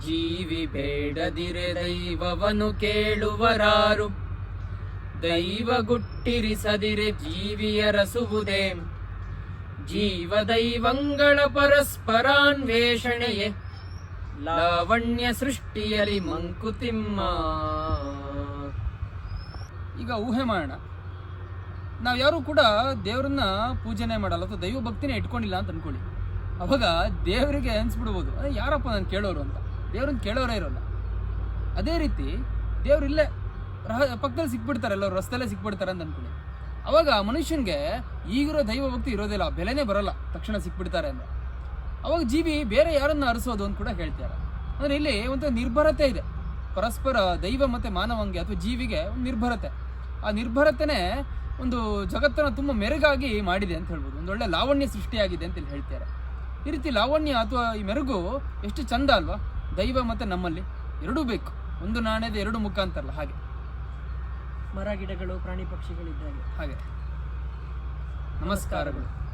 ಜೀವಿ ಬೇಡದಿರೆ ದೈವವನು ಕೇಳುವರಾರು. ದೈವ ಗುಟ್ಟಿರಿಸದಿರೆ ಜೀವಿಯರಸುವುದೇ ಜೀವ ದೈವಂಗಳ ಪರಸ್ಪರಾನ್ವೇಷಣೆಯೇ. ಲಾವಣ್ಯ ಸೃಷ್ಟಿಯಲ್ಲಿ ಮಂಕುತಿಮ್ಮ. ಈಗ ಊಹೆ ಮಾಡೋಣ. ನಾವು ಯಾರು ಕೂಡ ದೇವರನ್ನ ಪೂಜನೆ ಮಾಡಲ್ಲ ಅಥವಾ ದೈವ ಭಕ್ತಿನೇ ಇಟ್ಕೊಂಡಿಲ್ಲ ಅಂತ ಅನ್ಕೊಳ್ಳಿ. ಅವಾಗ ದೇವರಿಗೆ ಅನ್ಸ್ಬಿಡ್ಬೋದು. ಅದೇ ಯಾರಪ್ಪ ನಾನು ಕೇಳೋರು ಅಂತ? ದೇವ್ರನ್ನ ಕೇಳೋರೇ ಇರೋಲ್ಲ. ಅದೇ ರೀತಿ ದೇವ್ರು ಇಲ್ಲೇ ರಹ, ಪಕ್ಕದಲ್ಲಿ ಸಿಕ್ಬಿಡ್ತಾರೆ, ಎಲ್ಲರೂ ರಸ್ತೆಲ್ಲೇ ಸಿಕ್ಬಿಡ್ತಾರೆ ಅಂತ ಅನ್ಕೊಳ್ಳಿ. ಅವಾಗ ಮನುಷ್ಯನಿಗೆ ಈಗಿರೋ ದೈವ ಭಕ್ತಿ ಇರೋದಿಲ್ಲ, ಬೆಲೆನೇ ಬರಲ್ಲ, ತಕ್ಷಣ ಸಿಕ್ಬಿಡ್ತಾರೆ ಅಂತ ಅವಾಗ ಜೀವಿ ಬೇರೆ ಯಾರನ್ನ ಅರಸೋದು ಅಂತ ಕೂಡ ಹೇಳ್ತಾರೆ ಅಂದರೆ ಇಲ್ಲಿ ಒಂದು ನಿರ್ಭರತೆ ಇದೆ. ಪರಸ್ಪರ ದೈವ ಮತ್ತು ಮಾನವಂಗೆ ಅಥವಾ ಜೀವಿಗೆ ಒಂದು ನಿರ್ಭರತೆ. ಆ ನಿರ್ಭರತೆನೇ ಒಂದು ಜಗತ್ತನ್ನು ತುಂಬ ಮೆರುಗಾಗಿ ಮಾಡಿದೆ ಅಂತ ಹೇಳ್ಬೋದು. ಒಂದು ಒಳ್ಳೆ ಲಾವಣ್ಯ ಸೃಷ್ಟಿಯಾಗಿದೆ ಅಂತ ಇಲ್ಲಿ ಹೇಳ್ತಾರೆ ಈ ರೀತಿ ಲಾವಣ್ಯ ಅಥವಾ ಈ ಮೆರುಗು ಎಷ್ಟು ಚಂದ ಅಲ್ವಾ? ದೈವ ಮತ್ತೆ ನಮ್ಮಲ್ಲಿ ಎರಡೂ ಬೇಕು. ಒಂದು ನಾಣ್ಯದ ಎರಡು ಮುಖ ಅಂತಾರಲ್ಲ ಹಾಗೆ. ಮರ ಗಿಡಗಳು ಪ್ರಾಣಿ ಪಕ್ಷಿಗಳಿದ್ದಾವೆ. ಹಾಗೆ. ನಮಸ್ಕಾರಗಳು.